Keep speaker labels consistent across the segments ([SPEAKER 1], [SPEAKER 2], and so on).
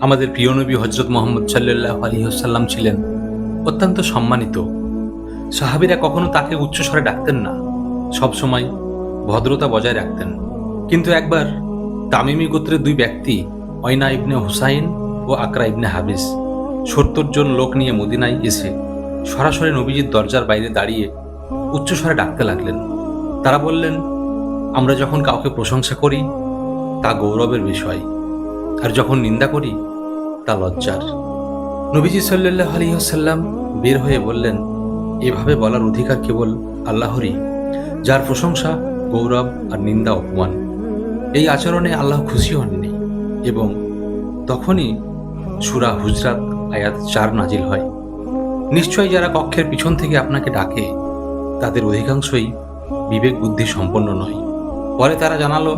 [SPEAKER 1] আমাদের প্রিয় নবী হজরত মোহাম্মদ সাল্লাহ আলহিহসাল্লাম ছিলেন অত্যন্ত সম্মানিত। সাহাবিরা কখনো তাকে উচ্চস্বরে ডাকতেন না। সবসময় ভদ্রতা বজায় রাখতেন। কিন্তু একবার তামিমি গোত্রের দুই ব্যক্তি, অয়না ইবনে হুসাইন ও আকরা ইবনে হাবিস, সত্তর জন লোক নিয়ে মদিনায় এসে সরাসরি নবীজির দরজার বাইরে দাঁড়িয়ে উচ্চস্বরে ডাকতে লাগলেন। তারা বললেন, আমরা যখন কাউকে প্রশংসা করি, তা গৌরবের বিষয়। আর যখন নিন্দা করি, তা লজ্জার। নবীজি সাল্লাহ আলিহাসাল্লাম বের হয়ে বললেন, এভাবে বলার অধিকার কেবল আল্লাহরই, যার প্রশংসা, গৌরব আর নিন্দা অপমান। এই আচরণে আল্লাহ খুশি হননি এবং তখনই সুরা হুজরাত আয়াত চার নাজিল হয়। নিশ্চয়ই যারা কক্ষের পিছন থেকে আপনাকে ডাকে, তাদের অধিকাংশই বিবেক বুদ্ধি সম্পন্ন নয়। পরে তারা জানালো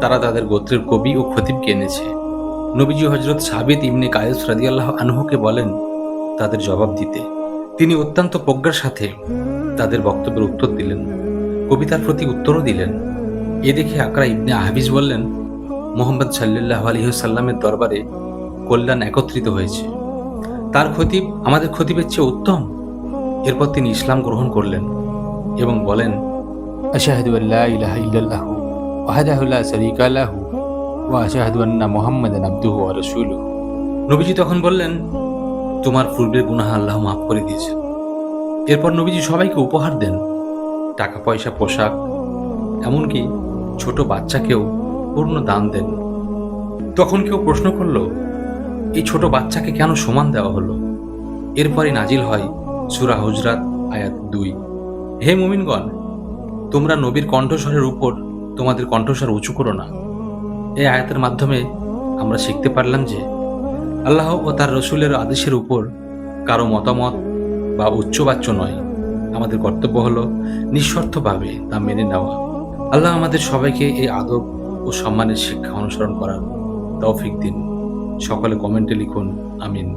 [SPEAKER 1] তারা তাদের গোত্রের কবি ও খতিবকে এনেছে। নবীজি হজরত সাবিদ ইমনে কায়েস আল্লাহ আনহুকে বলেন, তাদের জবাব দিতে। তিনি অত্যন্ত প্রজ্ঞার সাথে তাদের বক্তব্যের উত্তর দিলেন। কবিতার প্রতি উত্তরও দিলেন। এ দেখে আকরা ইবনে আহাবিজ বললেন, মোহাম্মদ সাল্লাহ আলহিহসাল্লামের দরবারে কল্যাণ একত্রিত হয়েছে। তার খতিব আমাদের খতিবের চেয়ে উত্তম। এরপর তিনি ইসলাম গ্রহণ করলেন এবং বলেন,
[SPEAKER 2] আশাহাদু ইহ ইলাহা ওয়াহাদাহ লা ও লাহু ওয়া আশহাদু আন্না মুহাম্মাদান আবদুহু ওয়া রাসূলুহু।
[SPEAKER 1] নবীজি তখন বললেন, তোমার পূর্বের গুনাহ আল্লাহ মাফ করে দিয়েছে এরপর নবীজি সবাইকে উপহার দেন। টাকা, পয়সা, পোশাক, এমনকি ছোট বাচ্চাকেও পূর্ণ দান দেন। তখন কেউ প্রশ্ন করল, এই ছোট বাচ্চাকে কেন সমান দেওয়া হলো? এরপরে নাজিল হয় সুরা হুজরাত আয়াত দুই। হে মুমিনগণ, তোমরা নবীর কণ্ঠস্বরের উপর তোমাদের কণ্ঠস্বর উঁচু করো না। এই আয়াতের মাধ্যমে আমরা শিখতে পারলাম যে আল্লাহ ও তার রসুলের আদেশের উপর কারও মতামত বা উচ্চবাচ্য নয়। আমাদের কর্তব্য হলো নিঃস্বার্থভাবে তা মেনে নেওয়া। আল্লাহ আমাদের সবাইকে এই আদব ও সম্মানের শিক্ষা অনুসরণ করার তৌফিক দিন। সকলে কমেন্টে লিখুন, আমিন।